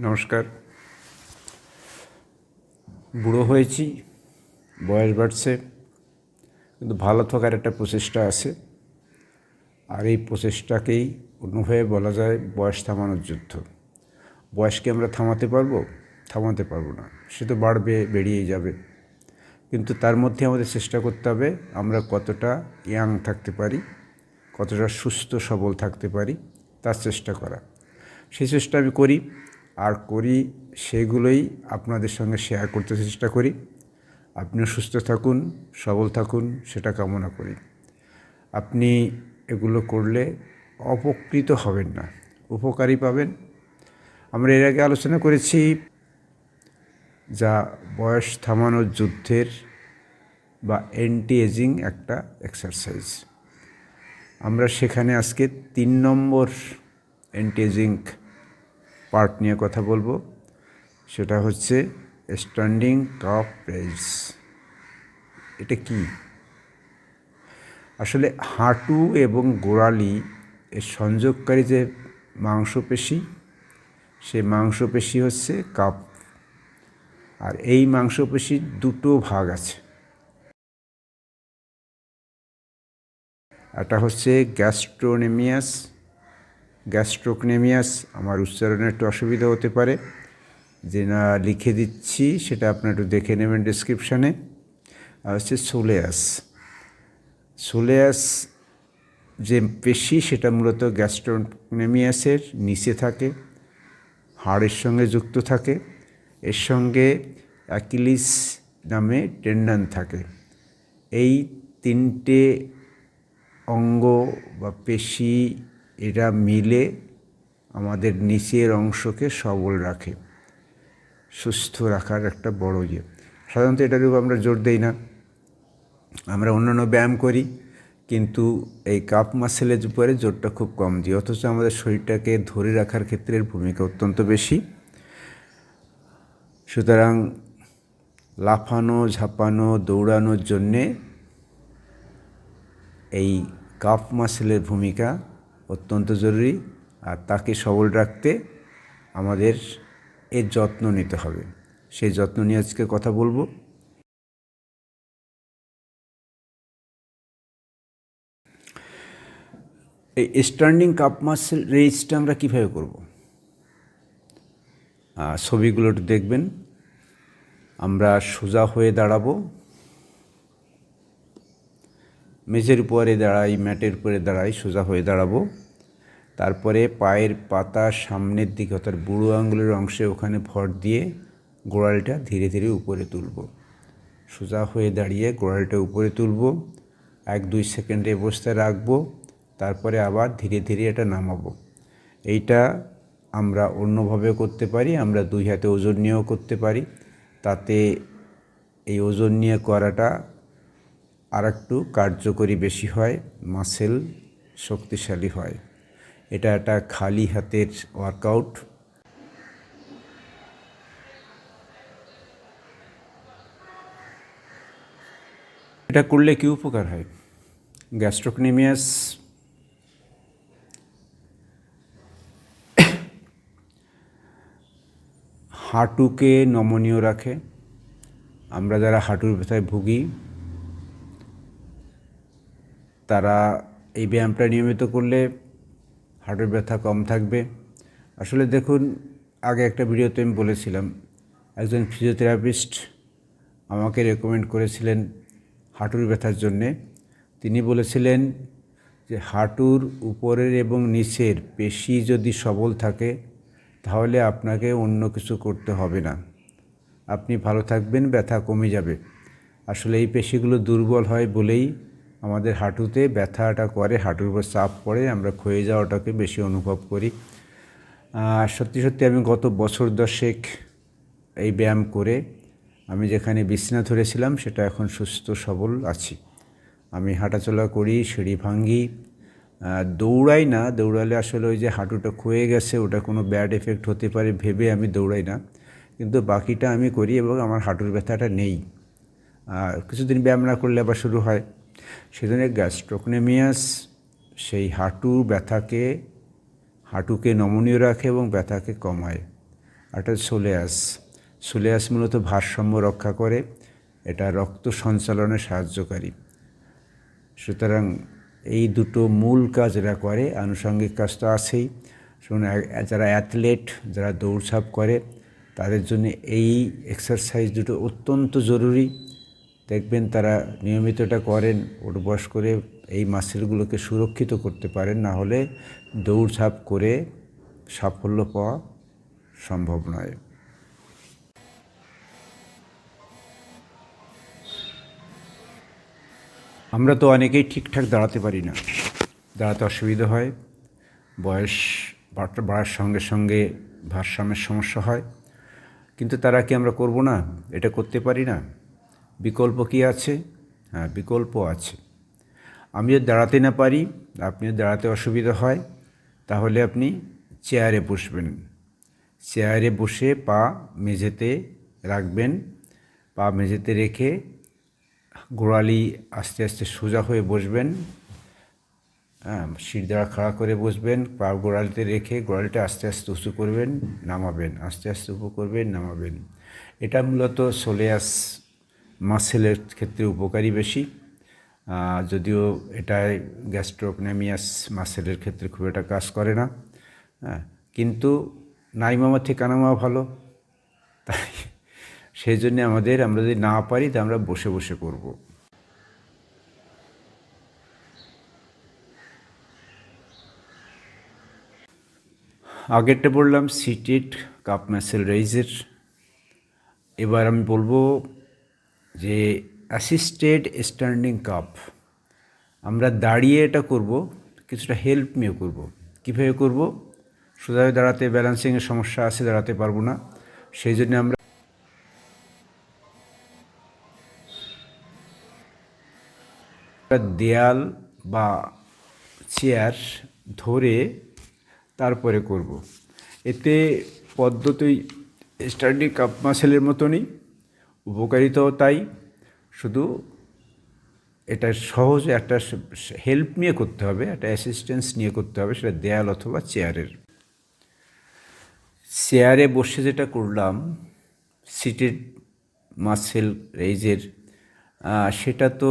নমস্কার। বুড়ো হয়েছি, বয়স বাড়ছে, কিন্তু ভালো থাকার একটা প্রচেষ্টা আছে। আর এই প্রচেষ্টাকেই অন্যভাবে বলা যায় বয়স থামানোর যুদ্ধ। বয়সকে আমরা থামাতে পারব? থামাতে পারব না। সে তো বাড়বে বেরিয়ে যাবে। কিন্তু তার মধ্যে আমাদের চেষ্টা করতে হবে, আমরা কতটা ইয়াং থাকতে পারি, কতটা সুস্থ, সবল থাকতে পারি, তার চেষ্টা করা। সেই চেষ্টা আমি করি। আর করি সেগুলোই আপনাদের সঙ্গে শেয়ার করতে চেষ্টা করি। আপনিও সুস্থ থাকুন, সবল থাকুন, সেটা কামনা করি। আপনি এগুলো করলে অপকৃত হবেন না, উপকারী পাবেন। আমরা এর আগে আলোচনা করেছি যা বয়স থামানোর যুদ্ধের বা অ্যান্টি এজিং একটা এক্সারসাইজ আমরা সেখানে আজকে তিন নম্বর অ্যান্টি এজিং পার্ট নিয়ে কথা বলব। সেটা হচ্ছে স্ট্যান্ডিং কাপ প্রেস এটা কি? আসলে হাঁটু এবং গোড়ালি এর সংযোগকারী যে মাংসপেশি সেই মাংসপেশি হচ্ছে কাপ আর এই মাংসপেশির দুটো ভাগ আছে। একটা হচ্ছে গ্যাস্ট্রোনেমিয়াস গ্যাস্ট্রোকনেমিয়াস, আমার উচ্চারণে একটু অসুবিধা হতে পারে। যে না লিখে দিচ্ছি, সেটা আপনার একটু দেখে নেবেন ডিসক্রিপশানে আর হচ্ছে সোলেয়াস। সোলেয়াস যে পেশি, সেটা মূলত গ্যাস্ট্রোনেমিয়াসের নিচে থাকে, হাড়ের সঙ্গে যুক্ত থাকে, এর সঙ্গে অ্যাকিলিস নামে টেন্ডান থাকে। এই তিনটে অঙ্গ বা পেশি এরা মিলে আমাদের নিচের অংশকে সবল রাখে, সুস্থ রাখার একটা বড় ইয়ে। সাধারণত এটার উপর আমরা জোর দেই না। আমরা অন্যান্য ব্যায়াম করি, কিন্তু এই কাপ মাসেলের উপরে জোরটা খুব কম দিই। অথচ আমাদের শরীরটাকে ধরে রাখার ক্ষেত্রে ভূমিকা অত্যন্ত বেশি। সুতরাং লাফানো, ঝাপানো, দৌড়ানোর জন্যে এই কাপ মাসেলের ভূমিকা অত্যন্ত জরুরি আর তাকে সবল রাখতে আমাদের এর যত্ন নিতে হবে। সেই যত্ন নিয়ে আজকে কথা বলব। এই স্ট্যান্ডিং কাপ মাসেল রেজটা আমরা কীভাবে করব? ছবিগুলো দেখবেন। আমরা সোজা হয়ে দাঁড়াবো। মেঝের উপরে দাঁড়াই, ম্যাটের উপরে দাঁড়াই, সোজা হয়ে দাঁড়াবো। তারপরে পায়ের পাতা সামনের দিকে, অর্থাৎ বুড়ো আঙুলের অংশে ওখানে ভর দিয়ে গোড়ালটা ধীরে ধীরে উপরে তুলব। সোজা হয়ে দাঁড়িয়ে গোড়ালটা উপরে তুলব। এক, দুই সেকেন্ডে অবস্থায় রাখব। তারপরে আবার ধীরে ধীরে এটা নামাবো। এইটা আমরা অন্যভাবে করতে পারি, আমরা দুই হাতে ওজন নিয়েও করতে পারি। তাতে এই ওজন নিয়ে করাটা আর একটু কার্যকরী বেশি হয় মাসেল শক্তিশালী হয়। এটা একটা খালি হাতের ওয়ার্কআউট এটা করলে কি উপকার হয়? গ্যাস্ট্রোকনেমিয়াস হাঁটুকে নমনীয় রাখে। আমরা যারা হাঁটুর ব্যথায় ভুগি তারা এই ব্যায়ামটা নিয়মিত করলে হাঁটুর ব্যথা কম থাকবে। আসলে দেখুন, আগে একটা ভিডিওতে আমি বলেছিলাম, একজন ফিজিওথেরাপিস্ট আমাকে রেকমেন্ড করেছিলেন হাঁটুর ব্যথার জন্যে। তিনি বলেছিলেন যে, হাঁটুর উপরের এবং নিচের পেশি যদি সবল থাকে, তাহলে আপনাকে অন্য কিছু করতে হবে না। আপনি ভালো থাকবেন, ব্যথা কমে যাবে। আসলে এই পেশিগুলো দুর্বল হয় বলেই আমাদের হাঁটুতে ব্যথাটা করে, হাঁটুর উপর চাপ পড়ে, আমরা ক্ষয়ে যাওয়াটাকে বেশি অনুভব করি। সত্যি সত্যি আমি গত বছর দশেক এই ব্যায়াম করে আমি যেখানে বিছনা ধরেছিলাম, সেটা এখন সুস্থ, সবল আছি। আমি হাঁটাচলা করি, সিঁড়ি ভাঙ্গি দৌড়াই না, দৌড়ালে আসলে ওই যে হাঁটুটা ক্ষয়ে গেছে, ওটা কোনো ব্যাড এফেক্ট হতে পারে ভেবে আমি দৌড়াই না। কিন্তু বাকিটা আমি করি এবং আমার হাঁটুর ব্যথাটা নেই। কিছুদিন ব্যায়াম না করলে আবার শুরু হয়। সেজন্য গ্যাস্ট্রোকনেমিয়াস সেই হাঁটু ব্যথাকে, হাঁটুকে নমনীয় রাখে এবং ব্যথাকে কমায়। একটা সোলেয়াস। সোলেয়াস মূলত ভারসাম্য রক্ষা করে, এটা রক্ত সঞ্চালনে সাহায্যকারী। সুতরাং এই দুটো মূল কাজ এরা করে, আনুষঙ্গিক কাজ তো আছেই। যারা অ্যাথলেট, যারা দৌড়ঝাঁপ করে, তাদের জন্য এই এক্সারসাইজ দুটো অত্যন্ত জরুরি। দেখবেন তারা নিয়মিত এটা করেন অভ্যাস করে এই মাসেলগুলোকে সুরক্ষিত করতে পারেন, না হলে দৌড়ঝাঁপ করে সাফল্য পাওয়া সম্ভব নয়। আমরা তো অনেকেই ঠিকঠাক দাঁড়াতে পারি না। দাঁড়াতে অসুবিধা হয়, বয়স বাড়ার সঙ্গে সঙ্গে ভারসাম্যের সমস্যা হয়, কিন্তু তারা কি আমরা করব না? এটা করতে পারি না। বিকল্প কি আছে? হ্যাঁ বিকল্প আছে। আমি যদি দাঁড়াতে না পারি আপনি দাঁড়াতে অসুবিধা হয়, তাহলে আপনি চেয়ারে বসবেন। চেয়ারে বসে পা মেঝেতে রাখবেন, পা মেঝেতে রেখে গোড়ালি আস্তে আস্তে সোজা হয়ে বসবেন হ্যাঁ সিট দ্বারা খাড়া করে বসবেন, পা গোড়ালিতে রেখে গোড়ালিটা আস্তে আস্তে উঁচু করবেন, নামাবেন, আস্তে আস্তে উপর করবেন, নামাবেন। এটা মূলত সোলেয়াস মাসেলের ক্ষেত্রে উপকারী বেশি। যদিও এটায় গ্যাস্ট্রোপনেমিয়াস মাসেলের ক্ষেত্রে খুব একটা কাজ করে না। হ্যাঁ কিন্তু নাই মামা ঠিকানা মামা ভালো। তাই সেই জন্যে আমাদের আমরা যদি না পারি, তা আমরা বসে বসে করব। আগেরটা বললাম, সিটেড কাপ ম্যাসেল রেইজের। এবার আমি বলব যে অ্যাসিস্টেড স্ট্যান্ডিং কাপ আমরা দাঁড়িয়ে এটা করব, কিছুটা হেল্প নিয়ে করব। কীভাবে করব? সোজাভাবে দাঁড়াতে ব্যালেন্সিংয়ের সমস্যা আছে, দাঁড়াতে পারব না। সেই জন্য আমরা দেয়াল বা চেয়ার ধরে তারপরে করব। এতে পদ্ধতি স্টার্ডিং কাপ মাসেলের মতনই। উপকারিতাও তাই, শুধু এটা সহজ, একটা হেল্প নিয়ে করতে হবে, একটা অ্যাসিস্ট্যান্স নিয়ে করতে হবে, সেটা দেয়াল অথবা চেয়ারের চেয়ারে বসে যেটা করলাম সিটেড মাসেল রেইজের সেটা তো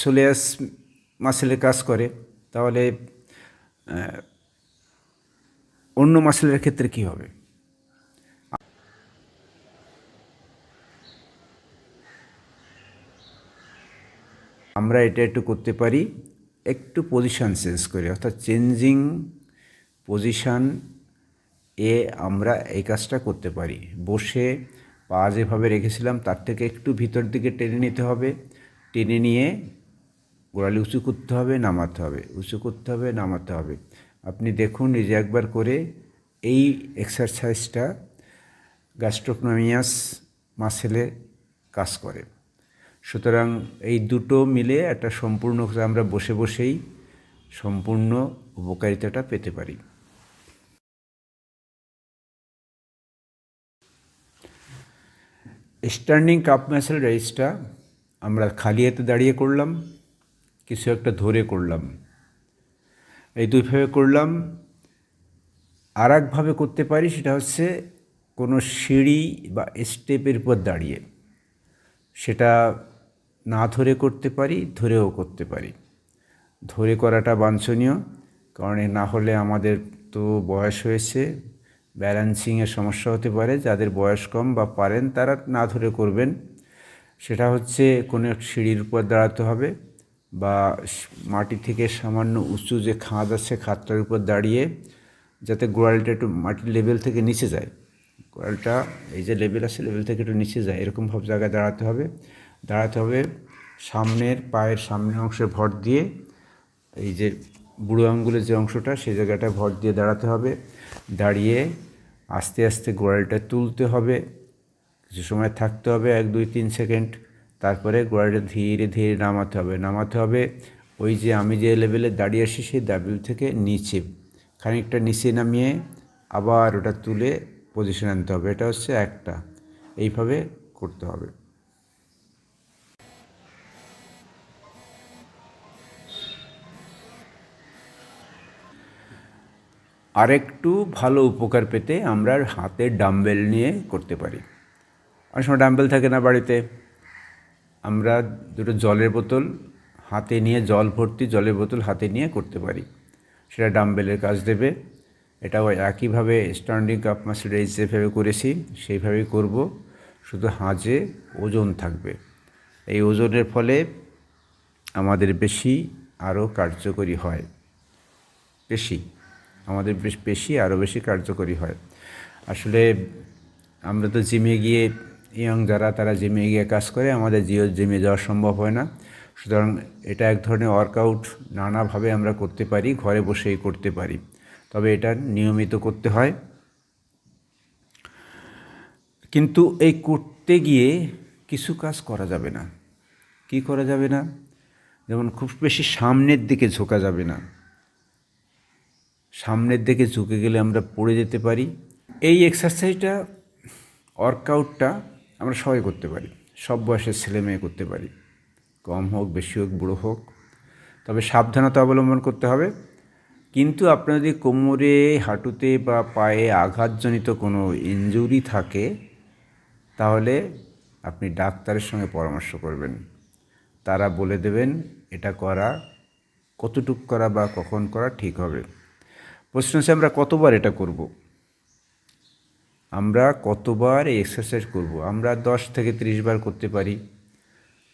সোলিয়াস মাসেলের কাজ করে, তাহলে অন্য মাসেলের ক্ষেত্রে কি হবে? আমরা এটা একটু করতে পারি, একটু পজিশান চেঞ্জ করে। অর্থাৎ চেঞ্জিং পজিশান এ আমরা এই কাজটা করতে পারি। বসে পা যেভাবে রেখেছিলাম, তার থেকে একটু ভিতর দিকে টেনে নিতে হবে। টেনে নিয়ে গোড়ালি উঁচু করতে হবে, নামাতে হবে। উঁচু করতে হবে, নামাতে হবে। আপনি দেখুন নিজে একবার করে এই এক্সারসাইজটা গ্যাস্ট্রোকনোমিয়াস মাসেলে কাজ করে। সুতরাং এই দুটো মিলে একটা সম্পূর্ণ আমরা বসে বসেই সম্পূর্ণ উপকারিতাটা পেতে পারি। স্ট্যান্ডিং কাপ ম্যাসেল রাইসটা আমরা খালি হাতে দাঁড়িয়ে করলাম, কিছু একটা ধরে করলাম। এই দুইভাবে করলাম। আর একভাবে করতে পারি সেটা হচ্ছে কোনো সিঁড়ি বা স্টেপের উপর দাঁড়িয়ে। সেটা না ধরে করতে পারি, ধরেও করতে পারি। ধরে করাটা বাঞ্ছনীয়, কারণ না হলে আমাদের তো বয়স হয়েছে ব্যালেন্সিংয়ের সমস্যা হতে পারে। যাদের বয়স কম বা পারেন, তারা না ধরে করবেন। সেটা হচ্ছে কোনো এক সিঁড়ির উপর দাঁড়াতে হবে বা মাটি থেকে সামান্য উঁচু যে খাদ আছে, খাদটার উপর দাঁড়িয়ে যাতে গোড়ালটা একটু মাটির লেভেল থেকে নিচে যায়। গোড়ালটা এই যে লেভেল আছে লেভেল থেকে একটু নিচে যায়। এরকমভাবে জায়গায় দাঁড়াতে হবে। দাঁড়াতে হবে। সামনের পায়ের সামনের অংশে ভর দিয়ে এই যে বুড়ো আঙ্গুলের যে অংশটা সেই জায়গাটা ভর দিয়ে দাঁড়াতে হবে। দাঁড়িয়ে আস্তে আস্তে গোড়ালটা তুলতে হবে। কিছু সময় থাকতে হবে, এক, দুই, তিন সেকেন্ড। তারপরে গোড়ালটা ধীরে ধীরে নামাতে হবে। নামাতে হবে ওই যে আমি যে লেভেলে দাঁড়িয়ে আসি সেই দাবিল থেকে নিচে। খানিকটা নিচে নামিয়ে আবার ওটা তুলে পজিশন আনতে হবে। এটা হচ্ছে একটা। এইভাবে করতে হবে। আরেকটু ভালো উপকার পেতে আমরা হাতে ডাম্বেল নিয়ে করতে পারি। অনেক সময় ডাম্বেল থাকে না বাড়িতে। আমরা দুটো জলের বোতল হাতে নিয়ে, জল ভর্তি জলের বোতল হাতে নিয়ে করতে পারি। সেটা ডাম্বেলের কাজ দেবে। এটাও একইভাবে স্ট্যান্ডিং কাপ মাসেল রেজ যেভাবে করেছি, সেইভাবেই করব। শুধু হাজে ওজন থাকবে। এই ওজনের ফলে আমাদের বেশি আরও কার্যকরী হয়। বেশি। আমাদের বেশ বেশি আরও বেশি কার্যকরী হয়। আসলে আমরা তো জিমে গিয়ে, ইয়ং যারা, তারা জিমে গিয়ে কাজ করে, আমাদের জিও জিমে যাওয়া সম্ভব হয় না। সুতরাং এটা এক ধরনের ওয়ার্কআউট নানাভাবে আমরা করতে পারি, ঘরে বসেই করতে পারি। তবে এটা নিয়মিত করতে হয়। কিন্তু এই করতে গিয়ে কিছু কাজ করা যাবে না। কি করা যাবে না? যেমন খুব বেশি সামনের দিকে ঝোঁকা যাবে না। সামনের দিকে ঝুঁকে গেলে আমরা পড়ে যেতে পারি। এই এক্সারসাইজটা ওয়ার্কআউটটা আমরা সবাই করতে পারি। সব বয়সের ছেলে মেয়ে করতে পারি। কম হোক, বেশি হোক, বুড়ো হোক। তবে সাবধানতা অবলম্বন করতে হবে। কিন্তু আপনার যদি কোমরে, হাঁটুতে বা পায়ে আঘাতজনিত কোনো ইনজুরি থাকে, তাহলে আপনি ডাক্তারের সঙ্গে পরামর্শ করবেন। তারা বলে দেবেন, এটা করা, কতটুক করা বা কখন করা ঠিক হবে? প্রশ্ন হচ্ছে, আমরা কতবার এটা করব? আমরা কতবার এই এক্সারসাইজ করব? আমরা দশ থেকে ত্রিশ বার করতে পারি।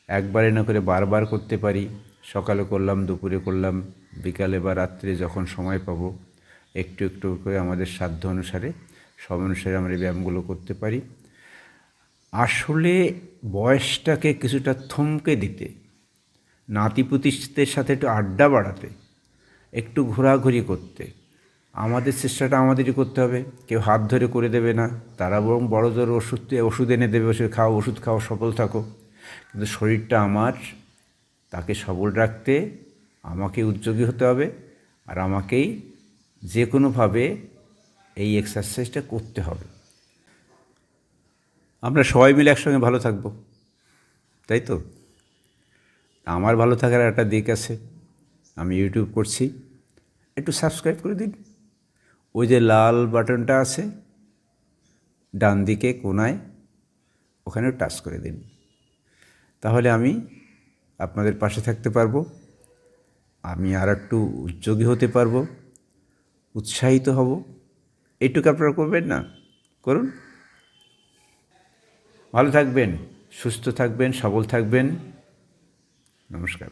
একবারে না করে বারবার করতে পারি। সকালে করলাম, দুপুরে করলাম, বিকালে বা রাত্রে যখন সময় পাবো, একটু একটু করে আমাদের সাধ্য অনুসারে, সব অনুসারে আমরা ব্যায়ামগুলো করতে পারি। আসলে বয়সটাকে কিছুটা থমকে দিতে নাতি নাতিপুতিদের সাথে একটু আড্ডা বাড়াতে, একটু ঘোরাঘুরি করতে আমাদের চেষ্টাটা আমাদেরই করতে হবে। কেউ হাত ধরে করে দেবে না। তারা বরং বড় জোর ওষুধ ওষুধ এনে দেবে, ওষুধ খাও ওষুধ খাও, সফল থাকো। কিন্তু শরীরটা আমার, তাকে সবল রাখতে আমাকে উদ্যোগী হতে হবে আর আমাকেই যে কোনোভাবে এই এক্সারসাইজটা করতে হবে। আমরা সবাই মিলে একসঙ্গে ভালো থাকব, তাই তো? আমার ভালো থাকার একটা দিক আছে, আমি ইউটিউব করছি। একটু সাবস্ক্রাইব করে দিন। ওই যে লাল বাটনটা আছে, ডান দিকে কোনায়, ওখানেও টাচ করে দিন। তাহলে আমি আপনাদের পাশে থাকতে পারব, আমি আর একটু উদ্যোগী হতে পারব, উৎসাহিত হব। এইটুকু আপনারা করবেন না? করুন। ভালো থাকবেন, সুস্থ থাকবেন, সবল থাকবেন। নমস্কার।